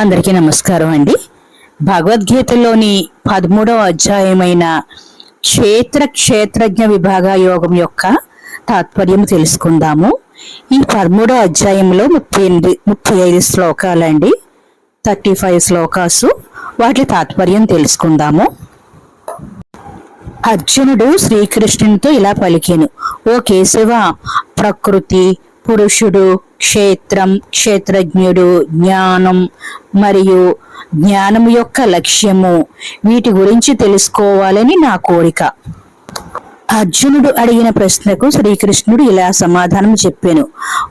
అందరికీ నమస్కారం అండి. భగవద్గీతలోని పదమూడవ అధ్యాయమైన క్షేత్ర క్షేత్రజ్ఞ విభాగ యోగం యొక్క తాత్పర్యం తెలుసుకుందాము. ఈ పదమూడవ అధ్యాయంలో ముప్పై ఎనిమిది ముప్పై ఐదు శ్లోకాలండి. Thirty five శ్లోకాసు. వాటి తాత్పర్యం తెలుసుకుందాము. అర్జునుడు శ్రీకృష్ణునితో ఇలా పలికాను ఓ కేశవ ప్రకృతి పురుషుడు క్షేత్రం క్షేత్రజ్ఞుడు జ్ఞానం మరియు జ్ఞానం యొక్క లక్ష్యము. వీటి గురించి తెలుసుకోవాలని నా కోరిక. అర్జునుడు అడిగిన ప్రశ్నకు శ్రీకృష్ణుడు ఇలా సమాధానం చెప్పాను.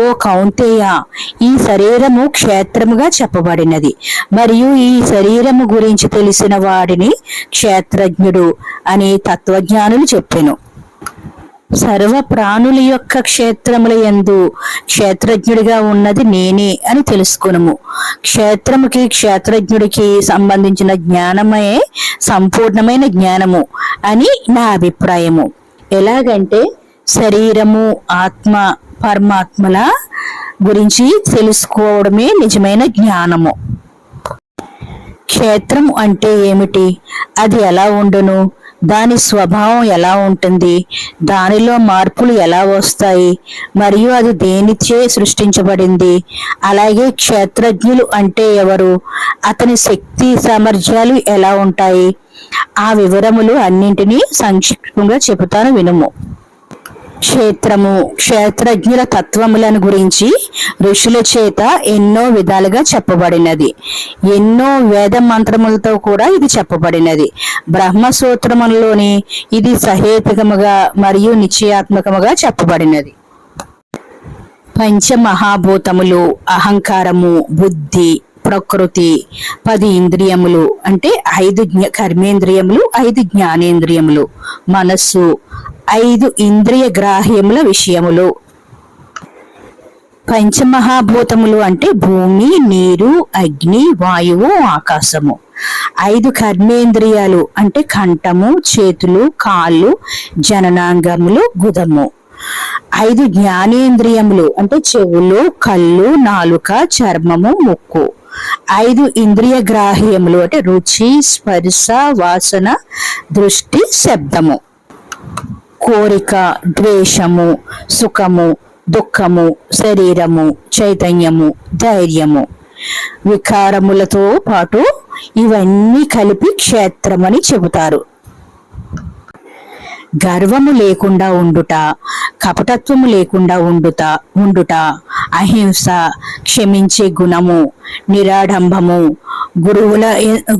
ఓ కౌంతేయ ఈ శరీరము క్షేత్రముగా చెప్పబడినది. మరియు ఈ శరీరము గురించి తెలిసిన వాడిని క్షేత్రజ్ఞుడు అని తత్వజ్ఞానులు చెప్పాను. సర్వ ప్రాణుల యొక్క క్షేత్రముల ఎందు క్షేత్రజ్ఞుడిగా ఉన్నది నేనే అని తెలుసుకునము. క్షేత్రముకి క్షేత్రజ్ఞుడికి సంబంధించిన జ్ఞానమే సంపూర్ణమైన జ్ఞానము అని నా అభిప్రాయము. ఎలాగంటే శరీరము ఆత్మ పరమాత్మల గురించి తెలుసుకోవడమే నిజమైన జ్ఞానము. క్షేత్రం అంటే ఏమిటి? అది ఎలా ఉండును? దాని స్వభావం ఎలా ఉంటుంది? దానిలో మార్పులు ఎలా వస్తాయి? మరియు అది దేనిచే సృష్టించబడింది? అలాగే క్షేత్రజ్ఞులు అంటే ఎవరు? అతని శక్తి సామర్థ్యాలు ఎలా ఉంటాయి? ఆ వివరములు అన్నింటినీ సంక్షిప్తంగా చెబుతాను వినుము. క్షేత్రము క్షేత్రజ్ఞుల తత్వములను గురించి ఋషుల చేత ఎన్నో విధాలుగా చెప్పబడినది. ఎన్నో వేద మంత్రములతో కూడా ఇది చెప్పబడినది. బ్రహ్మసూత్రములలోని ఇది సహేతుకముగా మరియు నిశ్చయాత్మకముగా చెప్పబడినది. పంచమహాభూతములు అహంకారము బుద్ధి ప్రకృతి పది ఇంద్రియములు అంటే ఐదు జ్ఞ- కర్మేంద్రియములు ఐదు జ్ఞానేంద్రియములు. మనస్సు ఐదు ఇంద్రియ గ్రాహ్యముల విషయములు. పంచమహాభూతములు అంటే భూమి నీరు అగ్ని వాయువు ఆకాశము. ఐదు కర్మేంద్రియాలు అంటే కంఠము చేతులు కాళ్ళు జననాంగములు గుదము. ఐదు జ్ఞానేంద్రియములు అంటే చెవులు కళ్ళు నాలుక చర్మము ముక్కు. ఐదు ఇంద్రియ గ్రాహ్యములు అంటే రుచి స్పర్శ వాసన దృష్టి శబ్దము. కోరిక ద్వేషము సుఖము దుఃఖము శరీరము చైతన్యము ధైర్యము. వికారములతో పాటు ఇవన్నీ కలిపి క్షేత్రమని చెబుతారు. గర్వము లేకుండా ఉండుట కపటత్వము లేకుండా ఉండుట ఉండుట అహింస క్షమించే గుణము నిరాడంబము గురువుల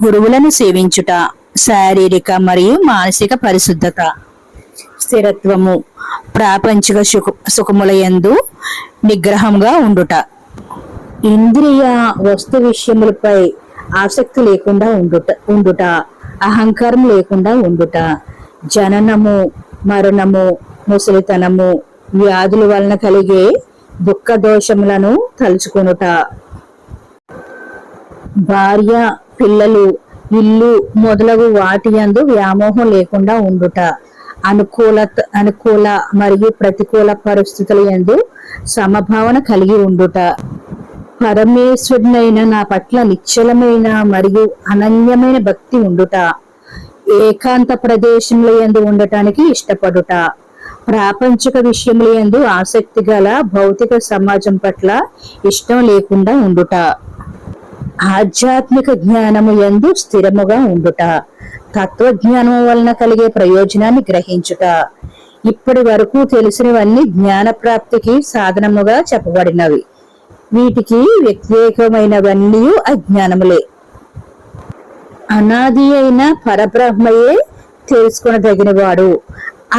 గురువులను సేవించుట శారీరక మరియు మానసిక పరిశుద్ధత. స్థిరత్వము ప్రాపంచిక సుఖ నిగ్రహంగా ఉండుట. ఇంద్రియ వస్తు విషయములపై ఆసక్తి లేకుండా ఉండుట ఉండుట అహంకారం లేకుండా ఉండుట. జననము మరణము ముసలితనము వ్యాధుల వలన కలిగే దుఃఖ దోషములను తలుచుకొనుట. భార్య పిల్లలు ఇల్లు మొదలగు వాటి యందు వ్యామోహం లేకుండా ఉండుట. అనుకూల అనుకూల మరియు ప్రతికూల పరిస్థితుల యందు సమభావన కలిగి ఉండుట. పరమేశ్వరునైన నా పట్ల నిశ్చలమైన మరియు అనన్యమైన భక్తి ఉండుట. ఏకాంత ప్రదేశంలో యందు ఉండటానికి ఇష్టపడుట. ప్రాపంచిక విషయముల యందు ఆసక్తి గల భౌతిక సమాజం పట్ల ఇష్టం లేకుండా ఉండుట. ఆధ్యాత్మిక జ్ఞానము యందు స్థిరముగా ఉండుట. తత్వజ్ఞానం వలన కలిగే ప్రయోజనాన్ని గ్రహించుట. ఇప్పటి వరకు తెలిసినవన్నీ జ్ఞాన ప్రాప్తికి సాధనముగా చెప్పబడినవి. వీటికి వ్యతిరేకమైనవన్నీ అజ్ఞానములే. అనాది అయిన పరబ్రహ్మయే తెలుసుకునదగినవాడు.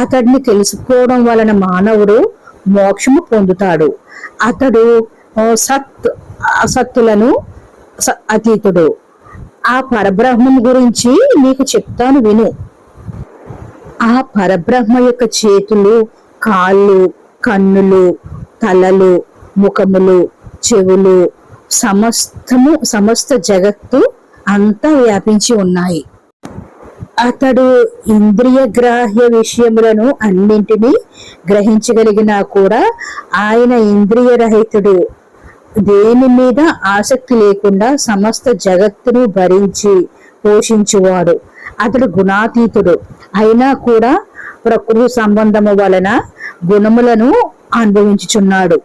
అతడిని తెలుసుకోవడం వలన మానవుడు మోక్షము పొందుతాడు. అతడు సత్ అసత్తులను అతీతుడు. ఆ పరబ్రహ్మం గురించి నీకు చెప్తాను విను. ఆ పరబ్రహ్మ యొక్క చేతులు కాళ్ళు కన్నులు తలలు ముఖములు చెవులు సమస్తము సమస్త జగత్తు అంతా వ్యాపించి ఉన్నాయి. అతడు ఇంద్రియ గ్రాహ్య విషయములను అన్నింటినీ గ్రహించగలిగినా కూడా ఆయన ఇంద్రియ రహితుడు దేని మీద ఆసక్తి లేకుండా సమస్త జగత్తును భరించి పోషించువాడు. అతడు గుణాతీతుడు. అయినా కూడా ప్రకృతి సంబంధము వలన గుణములను అనుభవించుచున్నాడు.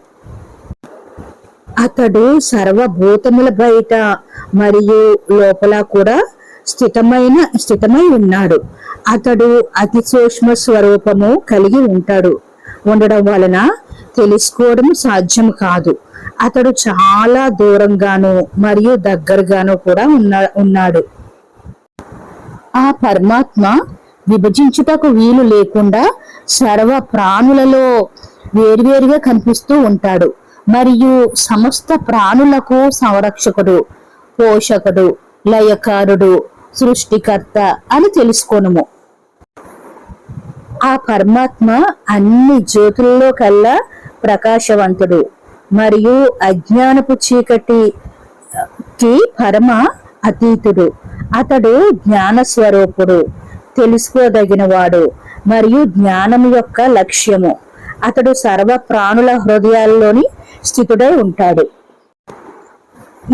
అతడు సర్వభూతముల బయట మరియు లోపల కూడా స్థితమైన స్థితమై ఉన్నాడు. అతడు అతి సూక్ష్మ స్వరూపము కలిగి ఉంటాడు. ఉండడం వలన తెలుసుకోవడం సాధ్యం కాదు. అతడు చాలా దూరంగాను మరియు దగ్గరగాను కూడా ఉన్నా ఉన్నాడు. ఆ పరమాత్మ విభజించుటకు వీలు లేకుండా సర్వ ప్రాణులలో వేరువేరుగా కనిపిస్తూ ఉంటాడు. మరియు సమస్త ప్రాణులకు సంరక్షకుడు పోషకుడు లయకారుడు సృష్టికర్త అని తెలుసుకోనుము. ఆ పరమాత్మ అన్ని జ్యోతుల్లో కల్లా ప్రకాశవంతుడు. మరియు అజ్ఞానపు చీకటికి పరమ అతీతుడు. అతడు జ్ఞాన స్వరూపుడు తెలుసుకోదగినవాడు మరియు జ్ఞానం యొక్క లక్ష్యము. అతడు సర్వ ప్రాణుల హృదయాల్లోని స్థితుడై ఉంటాడు.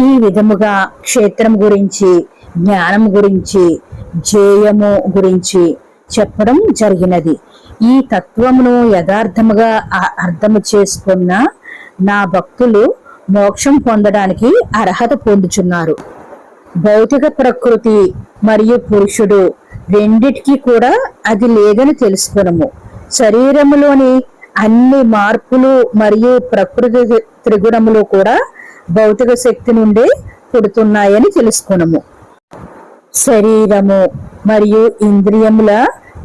ఈ విధముగా క్షేత్రం గురించి జ్ఞానం గురించి జేయము గురించి చెప్పడం జరిగినది. ఈ తత్వమును యథార్థముగా అర్థము చేసుకున్న నా భక్తులు మోక్షం పొందడానికి అర్హత పొందుచున్నారు. భౌతిక ప్రకృతి మరియు పురుషుడు రెండిటికి కూడా అది లేదని తెలుసుకునము. శరీరములోని అన్ని మార్పులు మరియు ప్రకృతి త్రిగుణములు కూడా భౌతిక శక్తి నుండి పుడుతున్నాయని తెలుసుకునము. శరీరము మరియు ఇంద్రియముల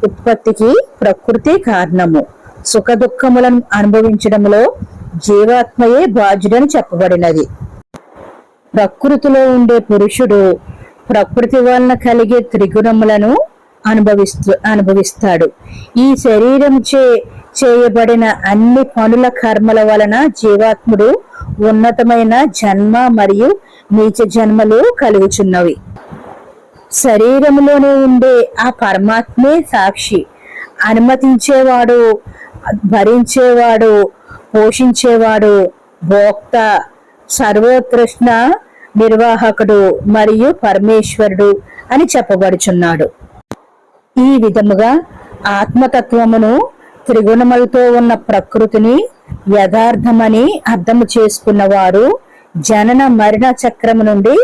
ఉత్పత్తికి ప్రకృతి కారణము. సుఖ దుఃఖములను అనుభవించడంలో జీవాత్మయే బాధ్యుడని చెప్పబడినది. ప్రకృతిలో ఉండే పురుషుడు ప్రకృతి వలన కలిగే త్రిగుణములను అనుభవిస్తూ అనుభవిస్తాడు. ఈ శరీరం చే చేయబడిన అన్ని పనుల కర్మల వలన జీవాత్ముడు ఉన్నతమైన జన్మ మరియు నీచ జన్మలు కలుగుచున్నవి. శరీరంలోనే ఉండే ఆ పరమాత్మే సాక్షి. అనుమతించేవాడు భరించేవాడు పోషించేవాడు. భోక్త సర్వోత్కృష్ణ నిర్వాహకుడు మరియు పరమేశ్వరుడు అని చెప్పబడుచున్నాడు. ఈ విధముగా ఆత్మతత్వమును త్రిగుణములతో ఉన్న ప్రకృతిని యథార్థమని అర్థము చేసుకున్న వారు జనన మరణ చక్రము నుండి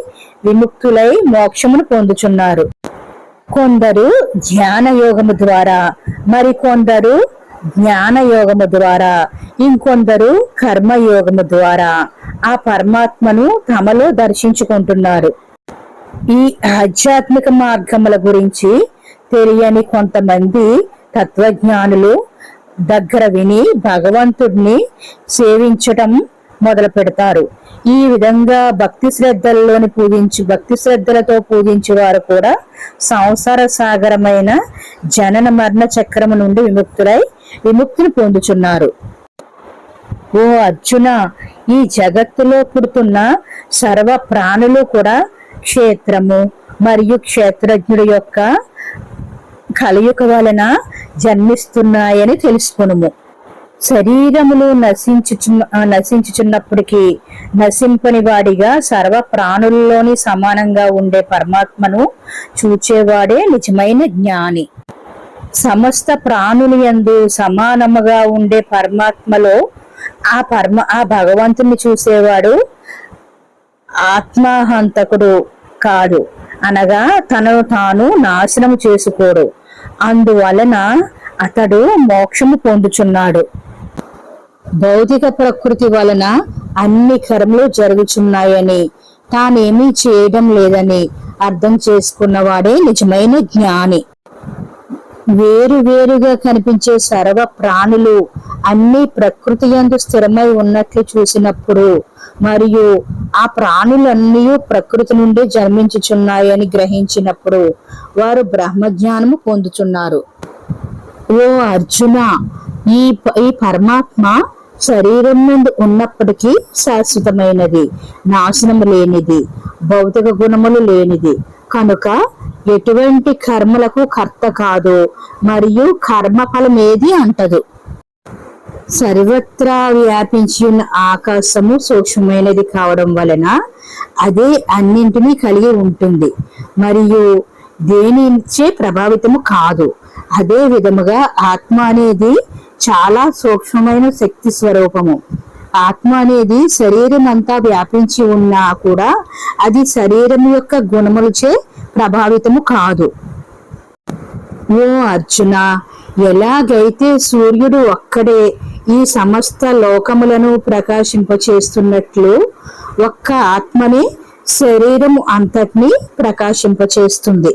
విముక్తులై మోక్షమును పొందుచున్నారు. కొందరు ధ్యాన యోగము ద్వారా మరికొందరు జ్ఞాన యోగము ద్వారా ఇంకొందరు కర్మయోగము ద్వారా ఆ పరమాత్మను తమలో దర్శించుకుంటున్నారు. ఈ ఆధ్యాత్మిక మార్గముల గురించి తెలియని కొంతమంది తత్వజ్ఞానులు దగ్గర విని భగవంతుడిని సేవించటం మొదలు పెడతారు. ఈ విధంగా భక్తి శ్రద్ధల్లోని పూజించి భక్తి శ్రద్ధలతో పూజించే వారు కూడా సంసార సాగరమైన జనన మరణ చక్రము నుండి విముక్తులై విముక్తిని పొందుచున్నారు. ఓ అర్జున ఈ జగత్తులో పుడుతున్న సర్వ ప్రాణులు కూడా క్షేత్రము మరియు క్షేత్రజ్ఞుడు యొక్క కలయిక వలన జన్మిస్తున్నాయని తెలుసుకునుము. శరీరములు నశించుచున్న ఆ, నశించుచున్నప్పటికీ నశింపని వాడిగా సర్వ ప్రాణుల్లోని సమానంగా ఉండే పరమాత్మను చూచేవాడే నిజమైన జ్ఞాని. సమస్త ప్రాణులు యందు సమానముగా ఉండే పరమాత్మలో ఆ పరమ ఆ భగవంతుని చూసేవాడు ఆత్మహంతకుడు కాడు. అనగా తనను తాను నాశనం చేసుకోడు. అందువలన అతడు మోక్షము పొందుచున్నాడు. భౌతిక ప్రకృతి వలన అన్ని కర్మలు జరుగుచున్నాయని తానేమీ చేయడం లేదని అర్థం చేసుకున్నవాడే నిజమైన జ్ఞాని. వేరు వేరుగా కనిపించే సర్వ ప్రాణులు అన్ని ప్రకృతి యందు స్థిరమై ఉన్నట్లు చూసినప్పుడు మరియు ఆ ప్రాణులన్నీ ప్రకృతి నుండి జన్మించుచున్నాయని గ్రహించినప్పుడు వారు బ్రహ్మజ్ఞానము పొందుచున్నారు. ఓ అర్జున ఈ ఈ పరమాత్మ శరీరం నుండి ఉన్నప్పటికీ శాశ్వతమైనది నాశనము లేనిది భౌతిక గుణములు లేనిది కనుక ఎటువంటి కర్మలకు కర్త కాదు మరియు కర్మ ఫలం ఏది అంటదు. సర్వత్రా వ్యాపించి ఉన్న ఆకాశము సూక్ష్మమైనది కావడం వలన అదే అన్నింటినీ కలిగి ఉంటుంది. మరియు దేనిచే ప్రభావితము కాదు. అదే విధముగా ఆత్మ అనేది చాలా సూక్ష్మమైన శక్తి స్వరూపము. ఆత్మ అనేది శరీరం అంతా వ్యాపించి ఉన్నా కూడా అది శరీరం యొక్క గుణములచే ప్రభావితము కాదు. ఓ అర్జున ఎలాగైతే సూర్యుడు ఒక్కడే ఈ సమస్త లోకములను ప్రకాశింపచేస్తున్నట్లు ఒక్క ఆత్మని శరీరము అంతటిని ప్రకాశింపచేస్తుంది.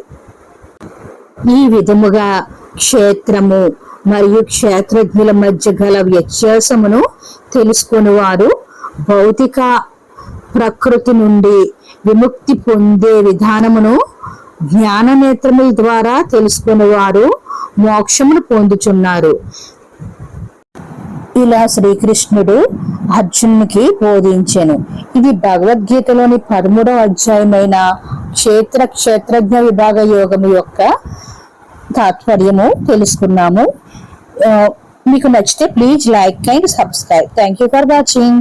ఈ విధముగా క్షేత్రము మరియు క్షేత్రజ్ఞుల మధ్య గల వ్యత్యాసమును తెలుసుకుని వారు భౌతిక ప్రకృతి నుండి విముక్తి పొందే విధానమును జ్ఞాన నేత్రముల ద్వారా తెలుసుకుని వారు మోక్షమును పొందుచున్నారు. ఇలా శ్రీకృష్ణుడు అర్జునునికి బోధించెను. ఇది భగవద్గీతలోని పదమూడవ అధ్యాయమైన క్షేత్ర క్షేత్రజ్ఞ విభాగ యోగము యొక్క తాత్పర్యము తెలుసుకున్నాము. మీకు నచ్చితే please like and subscribe thank you for watching